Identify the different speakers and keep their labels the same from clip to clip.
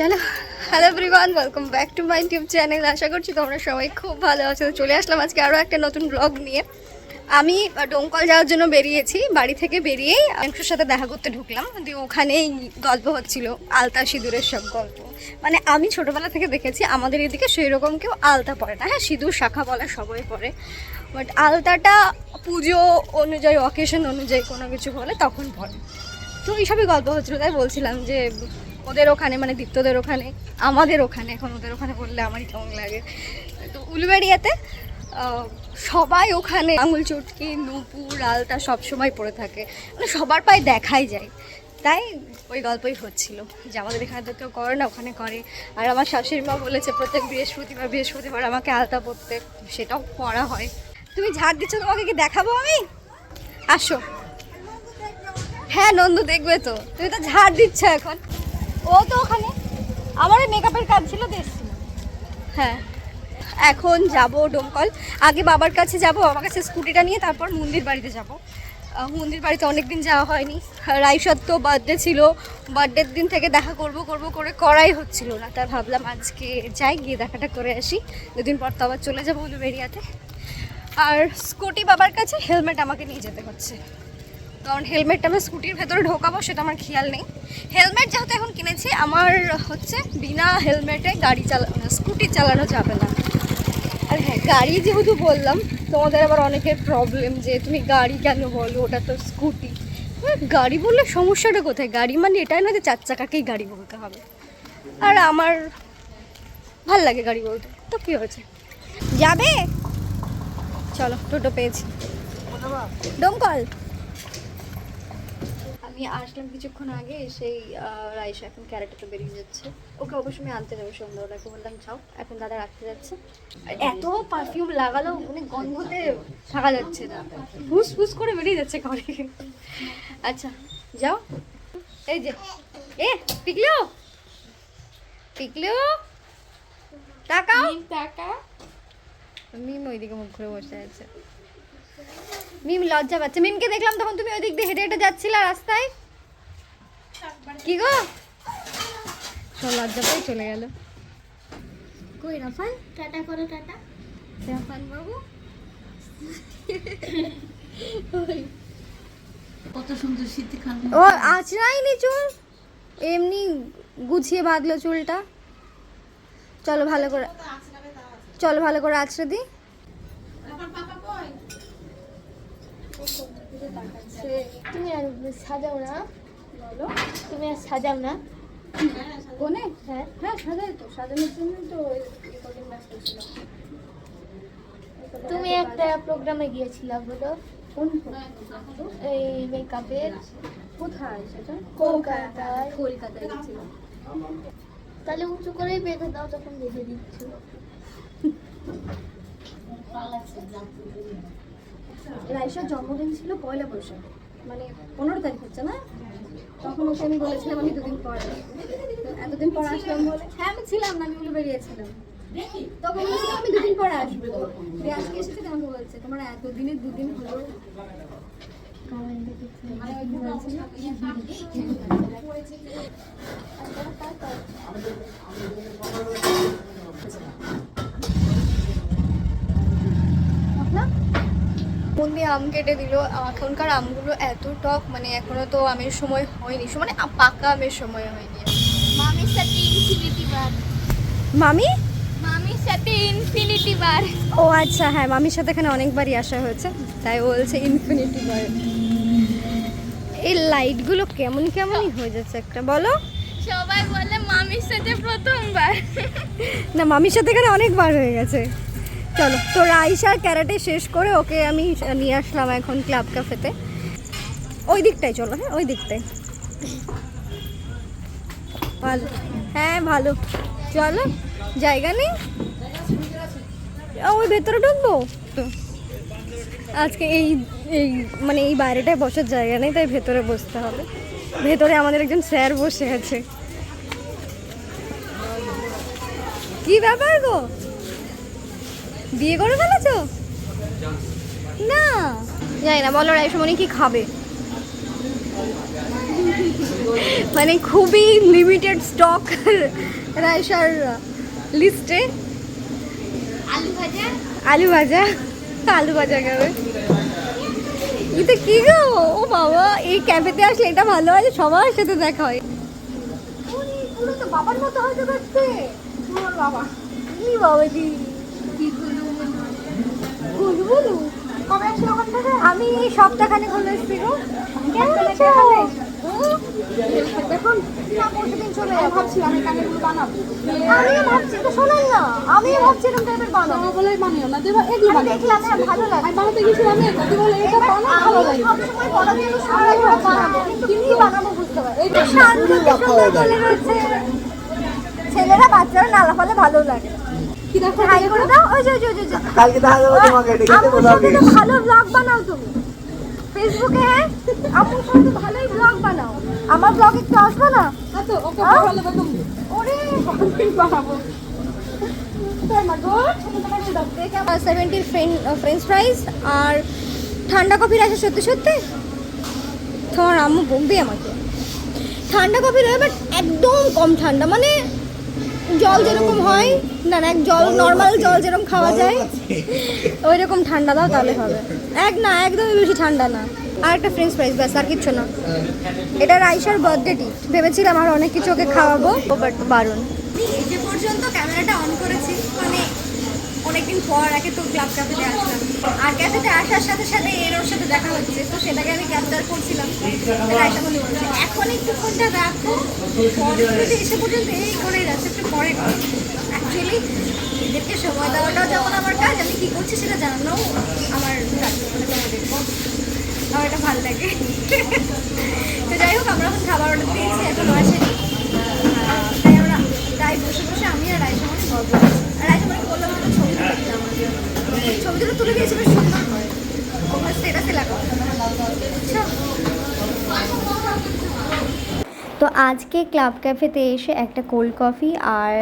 Speaker 1: চলো hello everyone welcome back to my YouTube channel আশা করছি তোমরা সবাই খুব ভালো আছো। তো চলে আসলাম আজকে আরও একটা নতুন ব্লগ নিয়ে। আমি ডোমকল যাওয়ার জন্য বেরিয়েছি, বাড়ি থেকে বেরিয়েই অংশুর সাথে দেখা করতে ঢুকলাম। দিয়ে ওখানেই গল্প হচ্ছিল, আলতা সিঁদুরের সব গল্প। মানে আমি ছোটোবেলা থেকে দেখেছি, আমাদের এদিকে সেই রকম কেউ আলতা পরে না। হ্যাঁ সিঁদুর, শাখা বলা সবাই পরে। বাট আলতাটা পুজো অনুযায়ী অকেশন অনুযায়ী কোনো কিছু হলে তখন পরে। তো এইসবই গল্প হচ্ছিল, তাই বলছিলাম যে ওদের ওখানে মানে দীপ্তদের ওখানে, আমাদের ওখানে, এখন ওদের ওখানে বললে আমারই কেমন লাগে। তো উলুবেড়িয়াতে সবাই ওখানে আঙুল চুটকি, নুপুর, আলতা সব সময় পড়ে থাকে। মানে সবার পায়ে দেখাই যায়। তাই ওই গল্পই হচ্ছিল যে আমাদের এখানে তো কেউ করে না, ওখানে করে। আর আমার শাশুড়ি মা বলেছে, প্রত্যেক বৃহস্পতিবার বৃহস্পতিবার আমাকে আলতা পরতে। সেটাও পড়া হয়। তুমি ঝাড় দিচ্ছ, তোমাকে কি দেখাবো আমি? আসো। হ্যাঁ নন্দু দেখবে তো। তুমি তো ঝাড় দিচ্ছ এখন। ও তো ওখানে। আমার মেকআপের কাজ ছিল তো হ্যাঁ এখন যাব ডোমকল। আগে বাবার কাছে যাব, বাবার কাছে স্কুটিটা নিয়ে তারপর মন্দির বাড়িতে যাব। মন্দির বাড়িতে অনেক দিন যাওয়া হয়নি। রাইসর বার্থডে ছিল। বার্থডের দিন থেকে দেখা করব করব করে করাই হচ্ছিল না। তার ভাবলাম আজকে যাই, গিয়ে দেখাটা করে আসি। দুদিন পর তো আবার চলে যাব উলুবেড়িয়াতে আর স্কুটি বাবার কাছে, হেলমেট আমাকে নিয়ে যেতে হচ্ছে। কারণ হেলমেটটা আমি স্কুটির ভেতরে ঢোকাবো সেটা আমার খেয়াল নেই। হেলমেট যেহেতু এখন কিনেছি আমার হচ্ছে বিনা হেলমেটে গাড়ি চালা স্কুটি চালানো যাবে না। আর হ্যাঁ গাড়ি যেহেতু বললাম তোমাদের আবার অনেকের প্রবলেম যে তুমি গাড়ি কেন বলো? ওটা তো স্কুটি। গাড়ি বললে সমস্যাটা কোথায়? গাড়ি মানে এটাই না যে চার চাকাকেই গাড়ি বলতে হবে। আর আমার ভালো লাগে গাড়ি বলতে। তো কী হয়েছে? যাবে? চলো টোটো পেয়েছি। ডোমকল আমি আসলাম কিছুক্ষণ আগে সেই রাইসা এখন ক্যারেটাতে বেরিয়ে যাচ্ছে। ওকে অবশ্যই আমি আনতে যাব সন্ধ্যাবেলাকে বললাম যাও এখন দাদা রাখতে যাচ্ছে। এত পারফিউম লাগালো মানে গন্ধতে থাকা যাচ্ছে না। ফুস ফুস করে বেরিয়ে যাচ্ছে ঘরে। আচ্ছা যাও। এই যে এ পিকলো! পিকলো! তাকাও।
Speaker 2: টাকা
Speaker 1: মিম ওইদিকে মুখ ঘুরে বসে আছে। মিম লজ্জা পাচ্ছে। মিমকে দেখলাম তখন তুমি ওই দিক দিয়ে হেঁটে হেঁটে যাচ্ছিলা রাস্তায়। কি গো? সব লজ্জা পেয়ে চলে গেল। কই রাফান
Speaker 2: টাটা করো টাটা।
Speaker 1: রাফান বাবু?
Speaker 2: কত সুন্দর শীতকাল
Speaker 1: ও আঁচড়াইনি চুল? এমনি গুছিয়ে বাঁধলো চুলটা। চলো ভালো করে চলো ভালো করে আঁচড়ে দিই।
Speaker 2: তুমি আর সাজাও না। তুমি আর সাজাও না।
Speaker 1: কোনে
Speaker 2: হ্যাঁ।
Speaker 1: হ্যাঁ সাজাই তো। সাজানোর জন্য তো রেকর্ডিং ব্যস্ত ছিলাম
Speaker 2: তুমি একটা প্রোগ্রামে গিয়েছিলা বলো।
Speaker 1: কোন
Speaker 2: এই মেকআপের
Speaker 1: কোথায় সেটা?
Speaker 2: কলকাতায়।
Speaker 1: কলকাতায় গেছিলাম
Speaker 2: তাহলে উঁচু করেই বেঁধে দাও তখন বেঁধে দিচ্ছ।
Speaker 1: রাইসার জন্মদিন ছিল পয়লা বৈশাখ। মানে পনেরো তারিখ হচ্ছে না? তখন ওকে আমি বলেছিলাম আমি দুদিন পর এতদিন পর আসলাম বলে হ্যাঁ আমি ছিলাম না, আমি বেরিয়েছিলাম। তখন বলেছিলাম আমি দুদিন পর আসব। দিয়ে আজকে এসেছে, আমাকে বলছে, তোমার এতদিনের দুদিন হলো আমি ওই দিন বলছিলাম, না? মন দিয়ে আম কেটে দিল। এখনকার আমগুলো এত টক মানে এখনও তো আমের সময় হয়নি। মানে পাকা আমের সময় হয়নি।
Speaker 2: মামির সাথে ইনফিনিটি বার
Speaker 1: মামি?
Speaker 2: মামির সাথে ইনফিনিটি বার
Speaker 1: ও আচ্ছা হ্যাঁ মামির সাথে এখানে অনেকবারই আসা হয়েছে। তাই বলছে ইনফিনিটি বার এই লাইটগুলো কেমন কেমনই হয়ে যাচ্ছে একটা বলো?
Speaker 2: সবাই বলে মামির সাথে প্রথমবার।
Speaker 1: না মামির সাথে এখানে অনেকবার হয়ে গেছে। চলো। তো রাইসার ক্যারাটে শেষ করে ওকে আমি নিয়ে আসলাম এখন ক্লাব ক্যাফেতে। ওই দিকটাই চলো হ্যাঁ ওই দিকটাই ভালো। হ্যাঁ ভালো। চলো, জায়গা নেই? ওই ভেতরে ঢুকবো? আজকে এই এই মানে এই বাইরেটায় বসার জায়গা নেই, তাই ভেতরে বসতে হবে। ভেতরে আমাদের একজন স্যার বসে আছে। কি ব্যাপার গো? বিয়ে করে ফেলেছো? না। জানি না বলো রাইসমণি কি খাবে? মানে খুবই লিমিটেড স্টক রাইসার লিস্টে
Speaker 2: আলু ভাজা
Speaker 1: আলু ভাজা আলু ভাজা খাবে। এটা কি গো? ও বাবা এই ক্যাফেতে আসলে এটা ভালো আছে সবার সাথে দেখা হয়। বাবার মতো হয়তো বাবা কি বাবা আমি এই সপ্তাহখানেক হলো গো কেমন আছো দেখুন না পরশুদিন চলে যাব ভাবছিলাম এই কানেরগুলো বানাবো। আমিও ভাবছি তো শোনেন না আমিও ভাবছি এরকম টাইপের বানাবো।
Speaker 3: বলে বানিও না দেবা এগুলো
Speaker 1: আমি দেখলাম হ্যাঁ ভালো লাগে।
Speaker 3: আমি বানাতে গেছিলাম আমি যদি বলে এটা বানাও ভালো লাগে।
Speaker 1: সবসময় বড় দিয়ে সবাই বানাবো। কিন্তু কি বানাবো বুঝতে পারি এটা শান্তি বলে রয়েছে। ছেলেরা বাচ্চারা নালা লাফালে ভালো লাগে।
Speaker 3: কি দেখো
Speaker 1: হাই করে দাও ওই যে ওই যে,
Speaker 4: কালকে দেখা যাবে তোমাকে
Speaker 1: ভালো ব্লগ বানাও তুমি। ফেসবুকে হ্যাঁ সাথে ভালোই ব্লগ বানাও। আমার ব্লগ একটু আসবে না?
Speaker 3: তো ওকে ভালো
Speaker 1: ওরে
Speaker 3: বানাবো।
Speaker 1: সেভেন্টির ফ্রেঞ্চ ফ্রাইস আর ঠান্ডা কফির আছে সত্যি সত্যি? তোমার আম্মু বকবে আমাকে। ঠান্ডা কফি রয়ে বাট একদম কম ঠান্ডা মানে জল যেরকম হয়, না এক জল নর্মাল জল যেরকম খাওয়া যায় ওই রকম ঠান্ডা দাও, তাহলে হবে। এক না, একদমই বেশি ঠান্ডা না। আর একটা ফ্রেঞ্চ ফ্রাইস ব্যাস, আর কিচ্ছু না। এটা রাইসার বার্থডে টি ভেবেছিলাম আর অনেক কিছু ওকে খাওয়াবো বাট বারণ। যে পর্যন্ত ক্যামেরাটা অন করেছি মানে অনেকদিন পর একে তো ক্লাব ক্যাফেতে আসলাম। আর ক্যাফেতে আসার সাথে সাথে এর ওর সাথে দেখা হচ্ছে, তো সেটাকে আমি ক্যাপচার করছিলাম। এখন একটু ফোনটা রাখো মানে তো যাই হোক, আমরা এখন খাবার অর্ডার দিয়েছি, এখন তাই আমরা তাই বসে বসে আমি আর রাইসা মানে গল্প করছি। আর রাইসা মানে বললাম ছবি দিতে তুলে তুলে দিয়েছি বেশ সুন্দর করে ওখানে স্টেটাসে লাগাও বুঝছ তো আজকে ক্লাব ক্যাফেতে এসে একটা কোল্ড কফি আর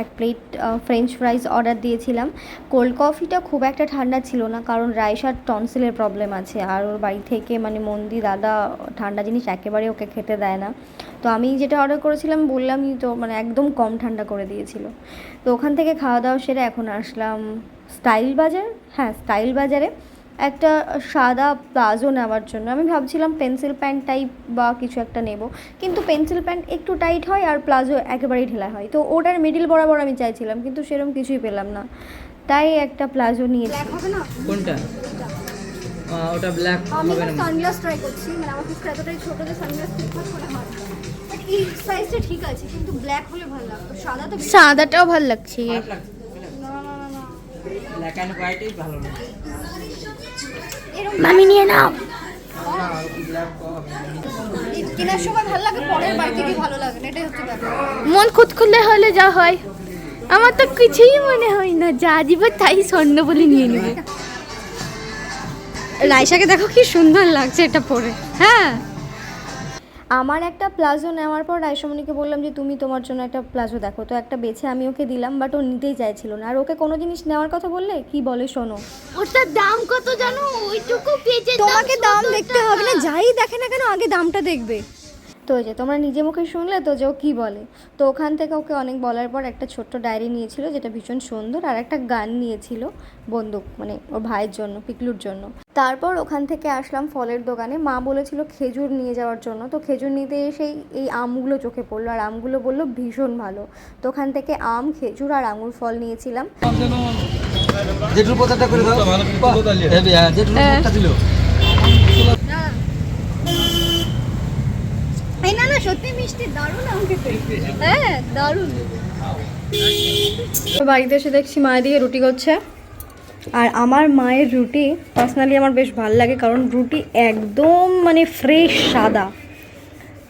Speaker 1: এক প্লেট ফ্রেঞ্চ ফ্রাইজ অর্ডার দিয়েছিলাম। কোল্ড কফিটা খুব একটা ঠান্ডা ছিল না, কারণ রাইসার টনসিলের প্রবলেম আছে। আর ওর বাড়ি থেকে মানে মন্দি দাদা, ঠান্ডা জিনিস একেবারে ওকে খেতে দেয় না। তো আমি যেটা অর্ডার করেছিলাম, বললামই তো মানে একদম কম ঠান্ডা করে দিয়েছিল। তো ওখান থেকে খাওয়া দাওয়া সেরে এখন আসলাম স্টাইল বাজার। হ্যাঁ স্টাইল বাজারে। একটা সাদা প্লাজো নেওয়ার জন্য। আমি ভাবছিলাম পেন্সিল প্যান্ট টাইপ বা কিছু একটা নেব। কিন্তু পেন্সিল প্যান্ট একটু টাইট হয় আর প্লাজো একেবারেই ঢেলা হয়। তো ওটার মিডিল বরাবর আমি চাইছিলাম কিন্তু সেরকম কিছুই পেলাম না। তাই একটা প্লাজো নিয়ে হবে
Speaker 4: কোনটা? ওটা ব্ল্যাক
Speaker 1: আমি সানগ্লাস ট্রাই করছি। মানে আমার কাছে এতটাই ছোট যে সানগ্লাস ঠিকঠাক করে হয় এই সাইজটা ঠিক আছে কিন্তু ব্ল্যাক হলে ভালো লাগতো। সাদা তো
Speaker 2: সাদাটাও ভালো লাগছে।
Speaker 1: না না না না।
Speaker 4: ব্ল্যাক অ্যান্ড হোয়াইটই ভালো লাগে।
Speaker 2: মামি নিয়ে নাও।
Speaker 1: কেনার সময় ভালো লাগে পরের বাড়িতে গিয়ে ভালো লাগে না এটাই হচ্ছে ব্যাপার।
Speaker 2: মন খুদ খুলে হলে যা হয়। আমার তো কিছুই মনে হয় না যা দিব তাই স্বর্ণ বলে নিয়ে নেবে।
Speaker 1: রাইসাকে দেখো কি সুন্দর লাগছে এটা পরে। হ্যাঁ। আমার একটা প্লাজো নেওয়ার পর আয়সমণিকে বললাম যে তুমি তোমার জন্য একটা প্লাজো দেখো। তো একটা বেছে আমি ওকে দিলাম বাট ও নিতেই চাইছিল না। আর ওকে কোনো জিনিস নেওয়ার কথা বললে কি বলে শোনো?
Speaker 2: ওটার দাম কত জানো? ওইটুকু পেজে
Speaker 1: তোমাকে দাম দেখতে হবে না যাই দেখে না কেন আগে দামটা দেখবে। তো ওই যে তোমরা নিজে মুখে শুনলে তো যে ও কী বলে। তো ওখান থেকে ওকে অনেক বলার পর একটা ছোট্ট ডায়েরি নিয়েছিল যেটা ভীষণ সুন্দর আর একটা গান নিয়েছিল বন্দুক মানে ওর ভাইয়ের জন্য পিকলুর জন্য। তারপর ওখান থেকে আসলাম ফলের দোকানে। মা বলেছিল খেজুর নিয়ে যাওয়ার জন্য। তো খেজুর নিতে এসেই এই আমগুলো চোখে পড়ল আর আমগুলো বলল ভীষণ ভালো। তো ওখান থেকে আম খেজুর আর আঙুর ফল নিয়েছিলাম।
Speaker 4: জেঠুর প্রচারটা করে দাও। হেভি হ্যাঁ জেঠুর ছিল
Speaker 1: এই না না সত্যি মিষ্টি দারুণ আম হ্যাঁ দারুণ। তো বাড়িতে এসে দেখছি মায়ের দিকে রুটি করছে। আর আমার মায়ের রুটি পার্সোনালি আমার বেশ ভালো লাগে কারণ রুটি একদম মানে ফ্রেশ সাদা।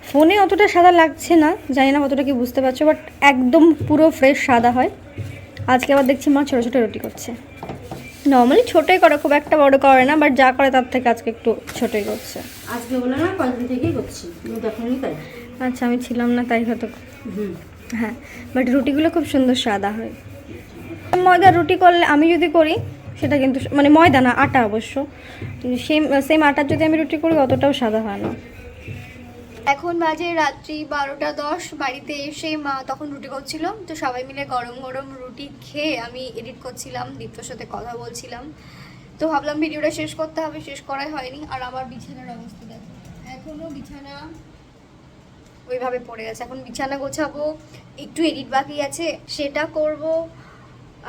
Speaker 1: ফোনে অতটা সাদা লাগছে না জানি না কতটা কি বুঝতে পারছ বাট একদম পুরো ফ্রেশ সাদা হয়। আজকে আবার দেখছি মা ছোটো ছোটো রুটি করছে। নর্মালি ছোটোই করে খুব একটা বড় করে না বাট যা করে তার থেকে আজকে একটু ছোটোই করছে।
Speaker 3: আজকে বলে না কয়েকদিন থেকেই করছি।
Speaker 1: আচ্ছা আমি ছিলাম না তাই হয়তো হ্যাঁ বাট রুটিগুলো খুব সুন্দর সাদা হয়। ময়দা রুটি করলে আমি যদি করি সেটা কিন্তু মানে ময়দা না আটা অবশ্য। সেম সেম আটার যদি আমি রুটি করি অতটাও সাদা হয় না। এখন বাজে রাত্রি বারোটা দশ, বাড়িতে এসে মা তখন রুটি করছিল। তো সবাই মিলে গরম গরম রুটি খেয়ে আমি এডিট করছিলাম, দীপ্তর সাথে কথা বলছিলাম। তো ভাবলাম ভিডিওটা শেষ করতে হবে, শেষ করাই হয়নি। আর আমার বিছানার অবস্থা দেখো। এখনও বিছানা ওইভাবে পড়ে আছে। এখন বিছানা গোছাবো, একটু এডিট বাকি আছে, সেটা করব।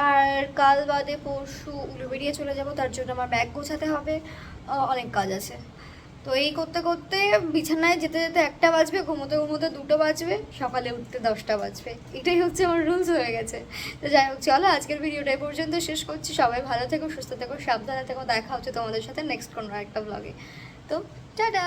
Speaker 1: আর কাল বাদে পরশু উলুবেড়িয়ে চলে যাব, তার জন্য আমার ব্যাগ গোছাতে হবে। অনেক কাজ আছে। তো এই করতে করতে বিছানায় যেতে যেতে একটা বাজবে, ঘুমোতে ঘুমোতে দুটো বাজবে, সকালে উঠতে দশটা বাজবে। এটাই হচ্ছে আমার রুলস হয়ে গেছে। তো যাই হোক, চলো আজকের ভিডিওটা পর্যন্ত শেষ করছি। সবাই ভালো থেকো, সুস্থ থেকো, সাবধানে থেকো। দেখা হচ্ছে তোমাদের সাথে নেক্সট কোনো একটা ব্লগে তো টাটা